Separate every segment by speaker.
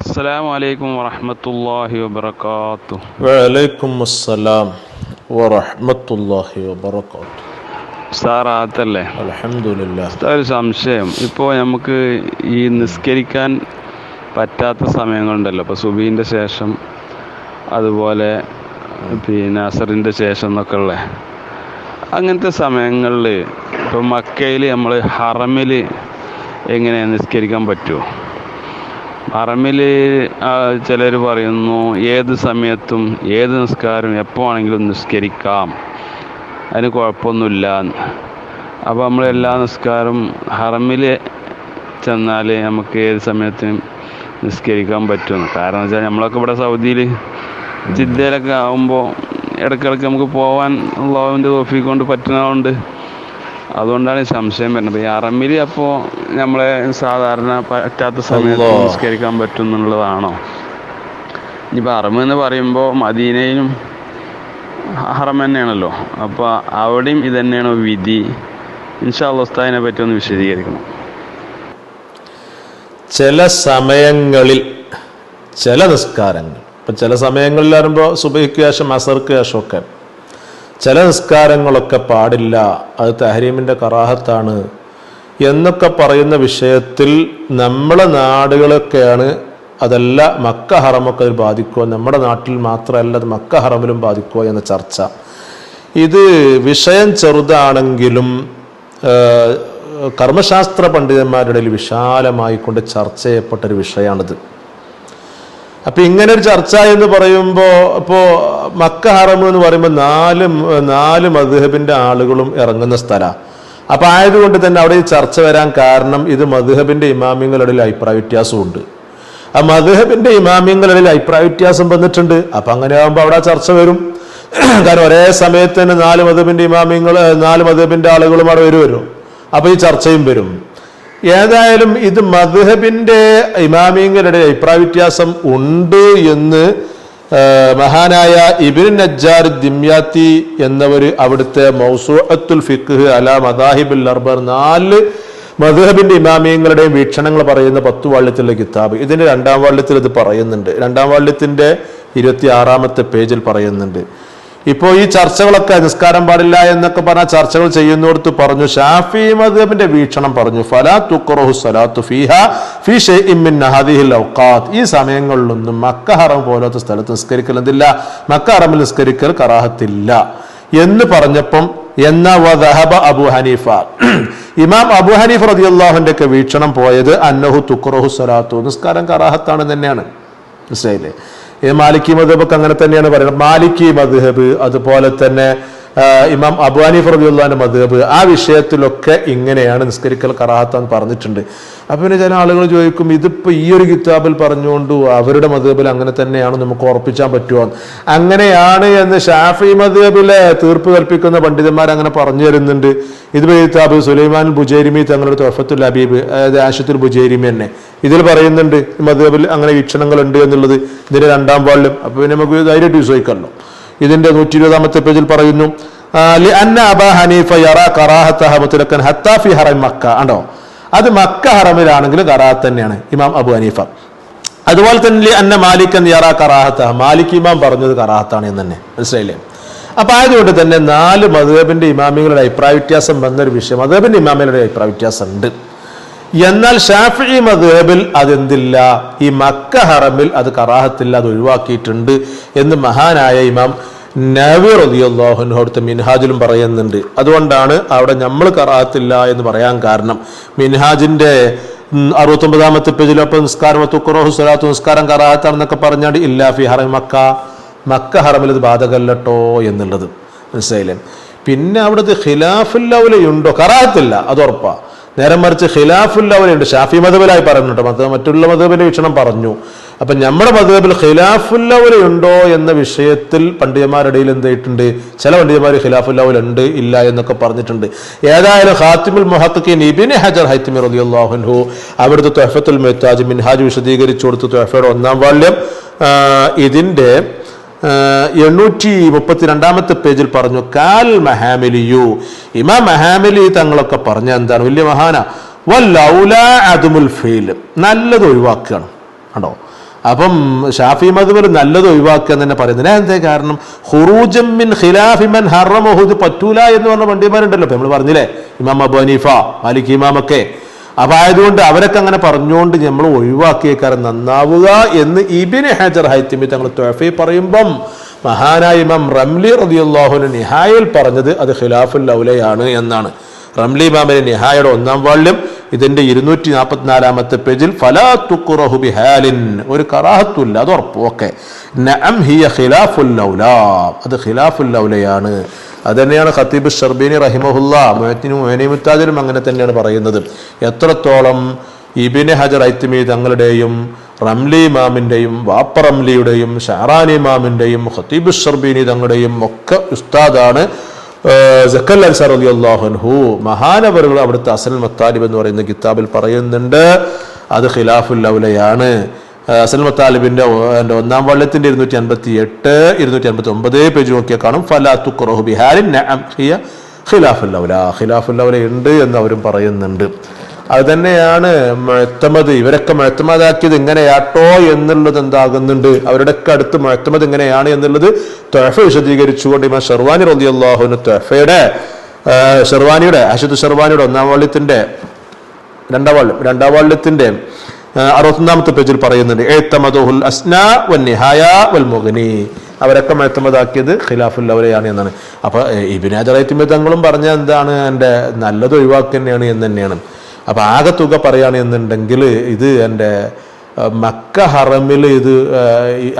Speaker 1: السلام عليكم ورحمة الله وبركاته
Speaker 2: വലൈക്കും അസ്സലാം വറഹ്മത്തുള്ളാഹി വബറകാതുഹു
Speaker 1: സാറാത്തല്ലേ
Speaker 2: അൽഹംദുലില്ലാ
Speaker 1: ഒരു സംശയം ഇപ്പോൾ നമുക്ക് ഈ നിസ്കരിക്കാൻ പറ്റാത്ത സമയങ്ങളുണ്ടല്ലോ ഇപ്പോൾ സുബീൻ്റെ ശേഷം അതുപോലെ പിന്നെ അസറിൻ്റെ ശേഷം എന്നൊക്കെ ഉള്ള അങ്ങനത്തെ സമയങ്ങളിൽ ഇപ്പോൾ മക്കയിൽ നമ്മൾ ഹറമിൽ എങ്ങനെ നിസ്കരിക്കാൻ പറ്റുമോ ഹറമിൽ ചിലർ പറയുന്നു ഏത് സമയത്തും ഏത് നിസ്കാരം എപ്പോൾ ആണെങ്കിലും നിസ്കരിക്കാം. അതിന് കുഴപ്പമൊന്നുമില്ല. അപ്പോൾ നമ്മൾ എല്ലാ നിസ്കാരം ഹറമിൽ ചെന്നാൽ നമുക്ക് ഏത് സമയത്തും നിസ്കരിക്കാൻ പറ്റുമെന്ന് കാരണം വെച്ചാൽ നമ്മളൊക്കെ ഇവിടെ സൗദിയിൽ ജിദ്ദയിലൊക്കെ ആകുമ്പോൾ ഇടയ്ക്കിടയ്ക്ക് നമുക്ക് പോകാൻ അള്ളാഹുവിന്റെ ഓഫീ കൊണ്ട് പറ്റുന്നതുകൊണ്ട് അതുകൊണ്ടാണ് ഈ സംശയം വരുന്നത്. ഈ അറമ്മിൽ അപ്പോൾ നമ്മളെ സാധാരണ പറ്റാത്ത സമയത്ത്
Speaker 2: സംസ്കരിക്കാൻ
Speaker 1: നിസ്കരിക്കാൻ പറ്റും എന്നുള്ളതാണോ ഇനിയിപ്പോൾ അറമ എന്ന് പറയുമ്പോൾ മദീനയിലും ഹറം തന്നെയാണല്ലോ. അപ്പോൾ അവിടെയും ഇത് തന്നെയാണോ വിധി? ഇൻഷാ ഉസ്താദിനെ പറ്റി ഒന്ന് വിശദീകരിക്കണം.
Speaker 2: ചില സമയങ്ങളിൽ ചില നിസ്കാരങ്ങൾ. ഇപ്പം ചില സമയങ്ങളിൽ വരുമ്പോൾ സുബൈക്ക് ശേഷം അസർക്ക് ശേഷം ഒക്കെ ചില നിസ്കാരങ്ങളൊക്കെ പാടില്ല അത് തഹരീമിന്റെ കറാഹത്താണ് എന്നൊക്കെ പറയുന്ന വിഷയത്തിൽ നമ്മളെ നാടുകളൊക്കെയാണ് അതല്ല മക്ക ഹറമൊക്കെ അതിൽ ബാധിക്കുക. നമ്മുടെ നാട്ടിൽ മാത്രമല്ല അത് മക്ക ഹറമിലും ബാധിക്കുക എന്ന ചർച്ച. ഇത് വിഷയം ചെറുതാണെങ്കിലും കർമ്മശാസ്ത്ര പണ്ഡിതന്മാരുടെ ഇടയിൽ വിശാലമായി കൊണ്ട് ചർച്ച ചെയ്യപ്പെട്ടൊരു വിഷയമാണിത് അപ്പൊ ഇങ്ങനെ ഒരു ചർച്ച എന്ന് പറയുമ്പോൾ ഇപ്പോ മക്ക ഹറം എന്ന് പറയുമ്പോൾ നാല് നാല് മധുഹബിന്റെ ആളുകളും ഇറങ്ങുന്ന സ്ഥലമാണ് അപ്പൊ ആയതുകൊണ്ട് തന്നെ അവിടെ ഈ ചർച്ച വരാൻ കാരണം ഇത് മധുഹബിന്റെ ഇമാമിങ്ങളുടെ അഭിപ്രായ വ്യത്യാസമുണ്ട്. ആ മധുഹബിന്റെ ഇമാമിങ്ങളുടെ ഇടയിൽ അഭിപ്രായ വ്യത്യാസം വന്നിട്ടുണ്ട്. അപ്പൊ അങ്ങനെ ആകുമ്പോൾ അവിടെ ചർച്ച വരും. കാരണം ഒരേ സമയത്ത് തന്നെ നാല് മധുബിന്റെ ഇമാമിങ്ങൾ നാല് മധുബിന്റെ ആളുകളും അവിടെ വരുമല്ലോ അപ്പൊ ഈ ചർച്ചയും വരും. ഏതായാലും ഇത് മദ്ഹബിന്റെ ഇമാമിങ്ങളുടെ അഭിപ്രായ വ്യത്യാസം ഉണ്ട് എന്ന് മഹാനായ ഇബിൻ നജ്ജാർ ദിമ്യാത്തി എന്നവർ അവിടുത്തെ മൗസൂഅത്തുൽ ഫിഖ് അല മദാഹിബുൽ അർബർ നാല് മധുഹബിന്റെ ഇമാമിയങ്ങളുടെയും വീക്ഷണങ്ങൾ പറയുന്ന പത്തു വാള്യത്തിലെ കിതാബ്. ഇതിന്റെ രണ്ടാം വാള്യത്തിൽ ഇത് പറയുന്നുണ്ട്. രണ്ടാം വാള്യത്തിന്റെ ഇരുപത്തി ആറാമത്തെ പേജിൽ പറയുന്നുണ്ട്. ഇപ്പോ ഈ ചർച്ചകളൊക്കെ നിസ്കാരം പാടില്ല എന്നൊക്കെ പറഞ്ഞ ചർച്ചകൾ ചെയ്യുന്നിടത്ത് പറഞ്ഞു ഷാഫി മദ്ഹബിന്റെ വീക്ഷണം പറഞ്ഞു ഫലാ സലാത്തു ഔഖാത്ത്. ഈ സമയങ്ങളിലൊന്നും മക്ക ഹറം പോലത്തെ സ്ഥലത്ത് നിസ്കരിക്കൽ എന്തില്ല മക്ക നിസ്കരിക്കൽ കറാഹത്തില്ല എന്ന് പറഞ്ഞപ്പം എന്ന വദഹബ അബു ഹനീഫ? ഇമാം അബു ഹനീഫ് റളിയല്ലാഹുവിന്റെ ഒക്കെ വീക്ഷണം പോയത് അന്നഹു തുക്കുറഹു സലാത്തു നിസ്കാരം കറാഹത്താണ് തന്നെയാണ്. മനസ്സിലായില്ലേ? ഈ മാലിക്കി മധുബൊക്കെ അങ്ങനെ തന്നെയാണ് പറയുന്നത്. മാലിക്കി മധുഹബ് അതുപോലെ തന്നെ ഇമാം അബ്വാനി ഹനീഫ് മതബ് ആ വിഷയത്തിലൊക്കെ ഇങ്ങനെയാണ് നിസ്കരിക്കൽ കറാഹത്താന്ന് പറഞ്ഞിട്ടുണ്ട്. അപ്പം പിന്നെ ചില ആളുകൾ ചോദിക്കും ഇതിപ്പോൾ ഈ ഒരു കിതാബിൽ പറഞ്ഞുകൊണ്ട് അവരുടെ മതബിൽ അങ്ങനെ തന്നെയാണ് നമുക്ക് ഉറപ്പിച്ചാൻ പറ്റുമോ അങ്ങനെയാണ് എന്ന് ഷാഫി മധുഹബിലെ തീർപ്പ് കൽപ്പിക്കുന്ന പണ്ഡിതന്മാർ അങ്ങനെ പറഞ്ഞു തരുന്നുണ്ട്. ഇത് കിതാബ് സുലൈമാൻ ബുജേരിമി തങ്ങളുടെ തൊഫത്തുൽ ഹബീബ് അതായത് ആഷത്തുൽ ബുജേരിമി തന്നെ. ഇതിൽ പറയുന്നുണ്ട് ഈ അങ്ങനെ വീക്ഷണങ്ങളുണ്ട് എന്നുള്ളത് ഇതിന്റെ രണ്ടാം പാളിലും. അപ്പൊ പിന്നെ നമുക്ക് ധൈര്യമായിട്ട് വിശ്വസിക്കാമല്ലോ. ഇതിന്റെ നൂറ്റി ഇരുപതാമത്തെ പേജിൽ പറയുന്നു ആണ്ടോ അത് മക്ക ഹറമിലാണെങ്കിലും കറാഹത്ത് തന്നെയാണ് ഇമാം അബു ഹനീഫ. അതുപോലെ തന്നെ അന്ന മാലിക് യറ കറാഹത്ത മാലിക് ഇമാം പറഞ്ഞത് കറാഹത്താണ് എന്ന് തന്നെ. മനസ്സിലായില്ലേ? അപ്പൊ ആയതുകൊണ്ട് തന്നെ നാല് മധുബിന്റെ ഇമാമികളുടെ അഭിപ്രായ വ്യത്യാസം വന്നൊരു വിഷയം. മധുബിന്റെ ഇമാമികളുടെ അഭിപ്രായ വ്യത്യാസം ഉണ്ട് എന്നാൽ ഷാഫി മധുഹബിൽ അതെന്തില്ല? ഈ മക്ക ഹറമിൽ അത് കറാഹത്തില്ല അത് ഒഴിവാക്കിയിട്ടുണ്ട് എന്ന് മഹാനായ ഇമാം അടുത്ത മിൻഹാജിലും പറയുന്നുണ്ട്. അതുകൊണ്ടാണ് അവിടെ നമ്മൾ കറാഹത്തില്ല എന്ന് പറയാൻ കാരണം. മിൻഹാജിന്റെ അറുപത്തി അറുപത്തൊമ്പതാമത്തെ പേജിലൊപ്പം നിസ്കാരം തുക്കുറോഹു സ്വലാത്തു നിസ്കാരം കറാഹത്താണെന്നൊക്കെ പറഞ്ഞാൽ ഇല്ലാ ഫി ഹറം മക്ക. മക്ക ഹറമിൽ ഇത് ബാധകല്ലട്ടോ എന്നുള്ളത്. മനസ്സിലായില്ലേ? പിന്നെ അവിടുത്തെ ഖിലാഫുല്ലൗലയുണ്ടോ കറാഹത്തില്ല അത് ഉറപ്പാ. നേരെ മറിച്ച് ഖിലാഫുല്ലൗലയുണ്ട് ഷാഫി മതബിലായി പറയുന്നുണ്ട്. മത മറ്റുള്ള മതബിന്റെ വീക്ഷണം പറഞ്ഞു. അപ്പൊ നമ്മുടെ മതബിൽ ഖിലാഫുല്ലൗലയുണ്ടോ എന്ന വിഷയത്തിൽ പണ്ഡിതന്മാരുടെ എന്തായിട്ടുണ്ട് ചില പണ്ഡിതന്മാർ ഖിലാഫുല്ലവൽ ഉണ്ട് ഇല്ല എന്നൊക്കെ പറഞ്ഞിട്ടുണ്ട്. ഏതായാലും ഹാത്തിമുൽ മുഹത്തഖീൻ ഇബിൻ ഹജർ ഹൈത്തിമി റളിയല്ലാഹുൻഹു അവിടുത്തെ തൊഹഫത്തുൽ മെഹ്താജ് മിൻഹാജ് വിശദീകരിച്ചു കൊടുത്ത തൊഹഫയുടെ ഒന്നാം വാള്യം ആ, ഇതിന്റെ മുപ്പത്തി രണ്ടാമത്തെ പേജിൽ പറഞ്ഞു കാൽ മഹാമിലിയു. ഇമാം മഹാമിലി തങ്ങളൊക്കെ പറഞ്ഞ എന്താണ്? വലിയ മഹാന. വല്ലൗല അതുമുൽ ഫെയിൽ നല്ലത് ഒഴിവാക്കുകയാണ്. കണ്ടോ? അപ്പം ഷാഫി മധുബർ നല്ലത് ഒഴിവാക്കുക എന്ന് തന്നെ പറയുന്നത്. എന്തേ കാരണം? ഹുറൂജമ്മിൻ ഖിലാഫിമൻ ഹറമഹുദ് പറ്റൂല എന്ന് പറഞ്ഞ പണ്ഡിതന്മാരുണ്ടല്ലോ. ഇപ്പൊ നമ്മൾ പറഞ്ഞില്ലേ? ഇമാം അബു ഹനീഫ മാലിക് ഇമാമൊക്കെ. അപ്പൊ ആയതുകൊണ്ട് അവരൊക്കെ അങ്ങനെ പറഞ്ഞുകൊണ്ട് നമ്മൾ ഒഴിവാക്കിയേക്കാരൻ നന്നാവുക എന്ന് ഇബിന് ഹാജർ ഹൈത്തിമി തങ്ങൾ തൊഫി പറയുമ്പം മഹാനായ ഇമാം റംലി റതിയുള്ളാഹുന് നിഹായിൽ പറഞ്ഞത് അത് ഖിലാഫുൽ ലൗലയാണ് എന്നാണ്. റംലി ഇമാമിന് നിഹായുടെ ഒന്നാം വാള്യം ഇതിന്റെ ഇരുന്നൂറ്റി നാൽപ്പത്തിനാലാമത്തെ പേജിൽ ഫലാ തുക്കുറഹു ബിഹാലിൻ ഒരു കറാഹത്തുല്ല അത് ഉറപ്പ് ഓക്കെ. നഅം ഹിയ ഖിലാഫുൽ അത് ഖിലാഫുൽ ഔലയാണ് അത് തന്നെയാണ് ഖത്തീബ് ഷർബീനി റഹിമഹുല്ല മൊഹത്തിനും മൊഹനി മുത്താജിനും അങ്ങനെ തന്നെയാണ് പറയുന്നത്. എത്രത്തോളം ഇബിന് ഹജർ ഐത്തിമി തങ്ങളുടെയും റംലി ഇമാമിന്റെയും വാപ്പ റംലിയുടെയും ഷാറാനി ഇമാമിന്റെയും ഖത്തീബ് ഷർബീനി തങ്ങളുടെയും ഒക്കെ ഉസ്താദാണ് ജക്കൽ അൻസാർ മഹാനവറുകൾ അവിടുത്തെ അസൽ മത്താലിബ് എന്ന് പറയുന്ന കിതാബിൽ പറയുന്നുണ്ട്. അത് ഖിലാഫുൽ ഔലയാണ് അസൽ മത്താലിബിന്റെ എന്റെ ഒന്നാം വള്ളത്തിന്റെ ഇരുന്നൂറ്റി അൻപത്തി എട്ട് ഇരുന്നൂറ്റി അൻപത്തി ഒമ്പത് പേജ് നോക്കിയാൽ കാണും. ഫലാ തുഖറഹു ബിഹാലിൻ നഅം. ഹിയ ഖിലാഫുൽ ഔല ഖിലാഫുൽ ഔല ഉണ്ട് എന്ന് അവരും പറയുന്നുണ്ട്. അത് തന്നെയാണ് മഴത്തമത് ഇവരൊക്കെ മഴത്തമതാക്കിയത് എങ്ങനെയാട്ടോ എന്നുള്ളത് എന്താകുന്നുണ്ട്? അവരുടെയൊക്കെ അടുത്ത് മഴത്തമത് എങ്ങനെയാണ് എന്നുള്ളത് തൊഴഫ വിശദീകരിച്ചുകൊണ്ട് ഇമാ ഷെർവാനി റബി അള്ളാഹുവിന് തൊഴഫയുടെ ഷെർവാനിയുടെ അഷദ് ഷെർവാനിയുടെ ഒന്നാം വള്ളത്തിന്റെ രണ്ടാം വള്ളം രണ്ടാം വള്ളത്തിന്റെ അറുപത്തൊന്നാമത്തെ പേജിൽ പറയുന്നുണ്ട് എഴുത്തമതുൽ അസ്ന വൽ മുഗ്നി അവരൊക്കെ മെത്തമതാക്കിയത് ഖിലാഫുൽ അവരെയാണ് എന്നാണ്. അപ്പൊ ഇബിനാജറൈത്തിമ തങ്ങളും പറഞ്ഞ എന്താണ് എന്റെ നല്ലത് ഒഴിവാക്കുക തന്നെയാണ് എന്ന് തന്നെയാണ്. അപ്പൊ ആകെ തുക പറയുകയാണെന്നുണ്ടെങ്കിൽ ഇത് എന്റെ മക്ക ഹറമിൽ ഇത്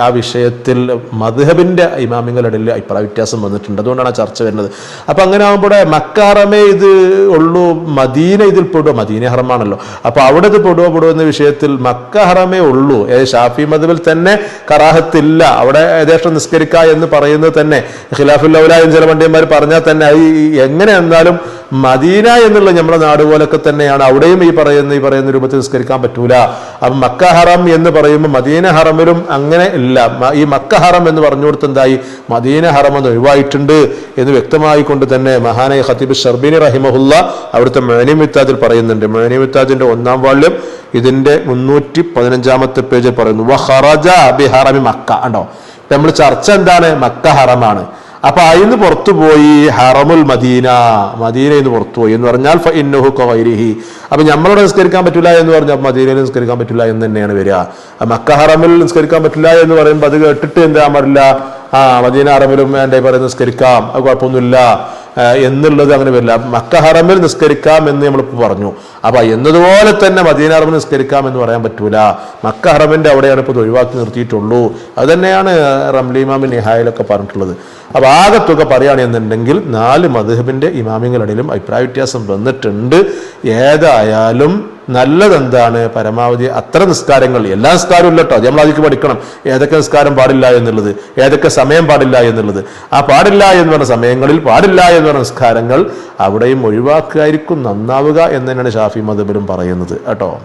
Speaker 2: ആ വിഷയത്തിൽ മധുഹബിന്റെ ഇമാമിങ്ങളിടയിൽ അഭിപ്രായ വ്യത്യാസം വന്നിട്ടുണ്ട്. അതുകൊണ്ടാണ് ആ ചർച്ച വരുന്നത്. അപ്പോൾ അങ്ങനെ ആകുമ്പോൾ മക്ക ഹറമേ ഇത് ഉള്ളൂ മദീന ഇതിൽ പെടുക മദീന ഹറമാണല്ലോ. അപ്പോൾ അവിടെ ഇത് പെടുവോ പെടുവോ എന്ന വിഷയത്തിൽ മക്ക ഹറമേ ഉള്ളൂ. ഷാഫി മധുബിൽ തന്നെ കറാഹത്തില്ല. അവിടെ ഏകദേശം നിസ്കരിക്കുക എന്ന് പറയുന്നത് തന്നെ എന്ന് ചില പണ്ഡിതന്മാർ പറഞ്ഞാൽ തന്നെ അത് എങ്ങനെ എന്നാലും മദീന എന്നുള്ള നമ്മുടെ നാട് പോലൊക്കെ തന്നെയാണ്. അവിടെയും ഈ പറയുന്ന ഈ പറയുന്ന രൂപത്തിൽ നിസ്കരിക്കാൻ പറ്റൂല. അപ്പം മക്ക ഹറം എന്ന് പറയുമ്പോൾ മദീന ഹറമിലും അങ്ങനെ ഇല്ല. ഈ മക്ക ഹറം എന്ന് പറഞ്ഞു കൊടുത്തെന്തായി മദീന ഹറം എന്ന് ഒഴിവായിട്ടുണ്ട് എന്ന് വ്യക്തമായി കൊണ്ട് തന്നെ മഹാനായ ഖത്തീബ് ഷർബിനി റഹിമഹുല്ല അവിടുത്തെ മേനി മിത്താജിൽ പറയുന്നുണ്ട്. മേനി മിത്താജിന്റെ ഒന്നാം വാള്യം ഇതിന്റെ മുന്നൂറ്റി പതിനഞ്ചാമത്തെ പേജിൽ പറയുന്നു. മക്ക. ഉണ്ടോ നമ്മൾ ചർച്ച എന്താണ്? മക്ക ഹറമാണ്. അപ്പൊ അതിന്ന് പുറത്തു പോയി ഹറമുൽ മദീന മദീനയിൽ നിന്ന് പുറത്തു പോയി എന്ന് പറഞ്ഞാൽ ഫഇന്നഹു ഇന്നഹു കവൈരിഹി അപ്പൊ നമ്മളോട് നിസ്കരിക്കാൻ പറ്റില്ല എന്ന് പറഞ്ഞാൽ മദീനയിൽ നിസ്കരിക്കാൻ പറ്റില്ല എന്ന് തന്നെയാണ് വരിക. മക്ക ഹറമിൽ നിസ്കരിക്കാൻ പറ്റില്ല എന്ന് പറയുമ്പോൾ അത് കേട്ടിട്ട് എന്താ പാടില്ല ആ മദീന ഹറമിലും എന്റെ പറയുന്നത് നിസ്കരിക്കാം. അത് കുഴപ്പമൊന്നുമില്ല. എന്നുള്ളത് അങ്ങനെ വരില്ല. മക്ക ഹറമിൽ നിസ്കരിക്കാം എന്ന് നമ്മളിപ്പോൾ പറഞ്ഞു. അപ്പൊ എന്നതുപോലെ തന്നെ മദീന ഹറമിൽ നിസ്കരിക്കാം എന്ന് പറയാൻ പറ്റൂല. മക്ക ഹറമിന്റെ അവിടെയാണ് ഇപ്പോൾ ഒഴിവാക്കി നിർത്തിയിട്ടുള്ളൂ. അത് തന്നെയാണ് റംലി ഇമാമിൻ നിഹായിലൊക്കെ പറഞ്ഞിട്ടുള്ളത്. അപ്പൊ ആകെ തുക പറയുകയാണെന്നുണ്ടെങ്കിൽ നാല് മധുഹബിന്റെ ഇമാമിങ്ങളിടയിലും അഭിപ്രായ വ്യത്യാസം വന്നിട്ടുണ്ട്. ഏതായാലും നല്ലതെന്താണ്? പരമാവധി അത്ര നിസ്കാരങ്ങൾ. എല്ലാ നിസ്കാരവും ഇല്ല കേട്ടോ നമ്മൾ അതിക്ക് പഠിക്കണം. ഏതൊക്കെ നിസ്കാരം പാടില്ല എന്നുള്ളത്. ഏതൊക്കെ സമയം പാടില്ല എന്നുള്ളത്. ആ പാടില്ല എന്ന് പറഞ്ഞ സമയങ്ങളിൽ പാടില്ല എന്ന് പറഞ്ഞ നിസ്കാരങ്ങൾ അവിടെയും ഒഴിവാക്കുകയായിരിക്കും നന്നാവുക എന്ന് തന്നെയാണ് ഷാഫി മധുബിലും പറയുന്നത്. കേട്ടോ?